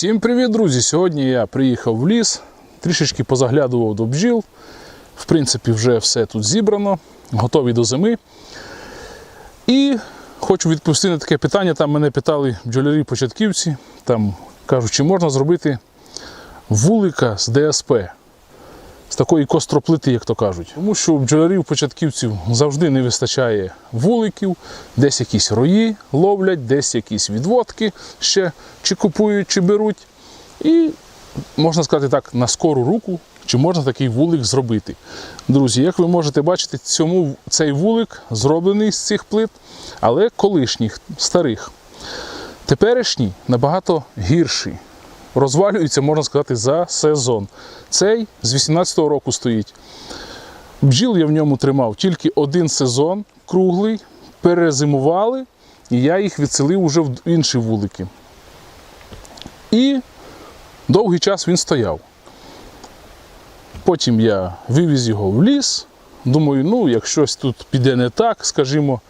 Всім привіт, друзі! Сьогодні я приїхав в ліс, трішечки позаглядував до бджіл. В принципі, вже все тут зібрано, готові до зими. І хочу відповісти на таке питання. Там мене питали бджолярі-початківці, там кажуть, чи можна зробити вулика з ДСП, з такої костроплити, як то кажуть. Тому що у бджолярів-початківців завжди не вистачає вуликів, десь якісь рої ловлять, десь якісь відводки ще чи купують, чи беруть. І можна сказати так, на скору руку, чи можна такий вулик зробити. Друзі, як ви можете бачити, цьому, цей вулик зроблений з цих плит, але колишніх, старих. Теперішній набагато гірший. Розвалюється, можна сказати, за сезон. Цей з 18-го року стоїть. Бджіл я в ньому тримав тільки один сезон, круглий, перезимували, і я їх відселив уже в інші вулики. І довгий час він стояв. Потім я вивіз його в ліс. Думаю, ну, як щось тут піде не так, скажімо,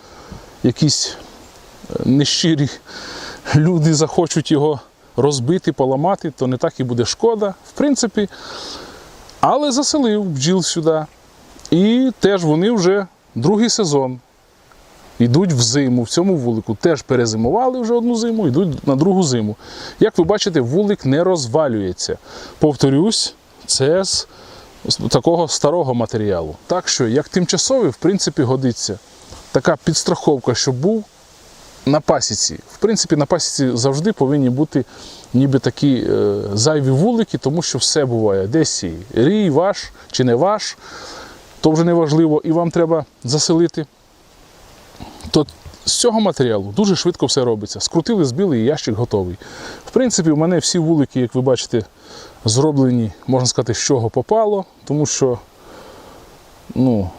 якісь е, нещирі люди захочуть його розбити, поламати, то не так і буде шкода, в принципі. Але заселив бджіл сюди. І теж вони вже другий сезон йдуть в зиму в цьому вулику. Теж перезимували вже одну зиму, йдуть на другу зиму. Як ви бачите, вулик не розвалюється. Повторюсь, це з такого старого матеріалу. Так що, як тимчасовий, в принципі, годиться. Така підстраховка, щоб був на пасіці. В принципі, на пасіці завжди повинні бути ніби такі е, зайві вулики, тому що все буває. Десь рій ваш чи не ваш, то вже не важливо, і вам треба заселити. То з цього матеріалу дуже швидко все робиться. Скрутили, збили і ящик готовий. В принципі, у мене всі вулики, як ви бачите, зроблені, можна сказати, з чого попало, тому що ну,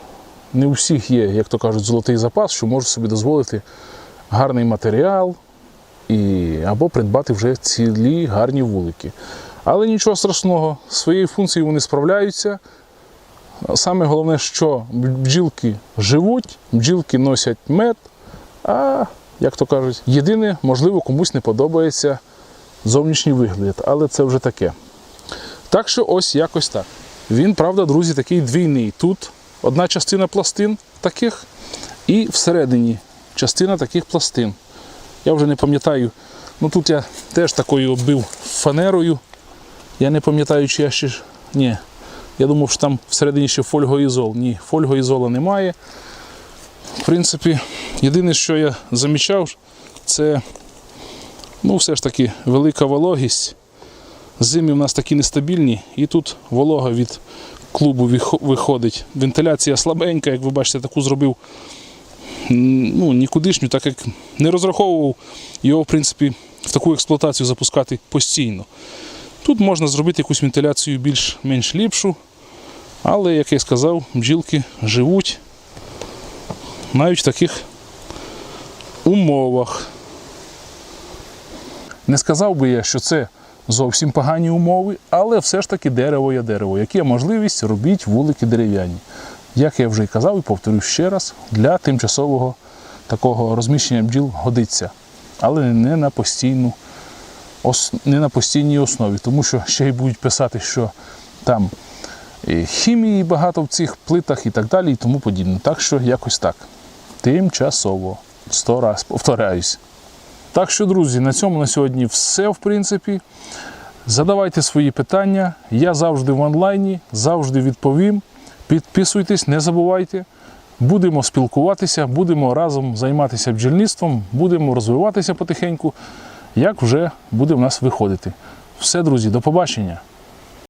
не у всіх є, як то кажуть, золотий запас, що можуть собі дозволити гарний матеріал і, або придбати вже цілі гарні вулики. Але нічого страшного, своєю функцією вони справляються. Саме головне, що бджілки живуть, бджілки носять мед, а, як то кажуть, єдине, можливо, комусь не подобається зовнішній вигляд, але це вже таке. Так що ось якось так. Він, правда, друзі, такий двійний. Тут одна частина пластин таких, і всередині частина таких пластин. Я вже не пам'ятаю. Ну тут я теж такою оббив фанерою. Я не пам'ятаю, чи я ще. Ні. Я думав, що там всередині ще фольгоізол. Ні, фольгоізола немає. В принципі, єдине, що я замічав, це ну, все ж таки велика вологість. Зими в нас такі нестабільні, і тут волога від клубу виходить. Вентиляція слабенька, як ви бачите, таку зробив ну, нікудишню, так як не розраховував його, в принципі, в таку експлуатацію запускати постійно. Тут можна зробити якусь вентиляцію більш-менш ліпшу, але, як я сказав, бджілки живуть навіть в таких умовах. Не сказав би я, що це зовсім погані умови, але все ж таки дерево є дерево. Як є можливість, робіть вулики дерев'яні. Як я вже й казав і повторю ще раз, для тимчасового такого розміщення бджіл годиться, але не на постійну не на постійній основі, тому що ще й будуть писати, що там і хімії багато в цих плитах і так далі, і тому подібне. Так що якось так. Тимчасово. Сто раз повторяюсь. Так що, друзі, на цьому на сьогодні все, в принципі. Задавайте свої питання. Я завжди в онлайні, завжди відповім. Підписуйтесь, не забувайте. Будемо спілкуватися, будемо разом займатися бджільництвом, будемо розвиватися потихеньку, як вже буде в нас виходити. Все, друзі, до побачення.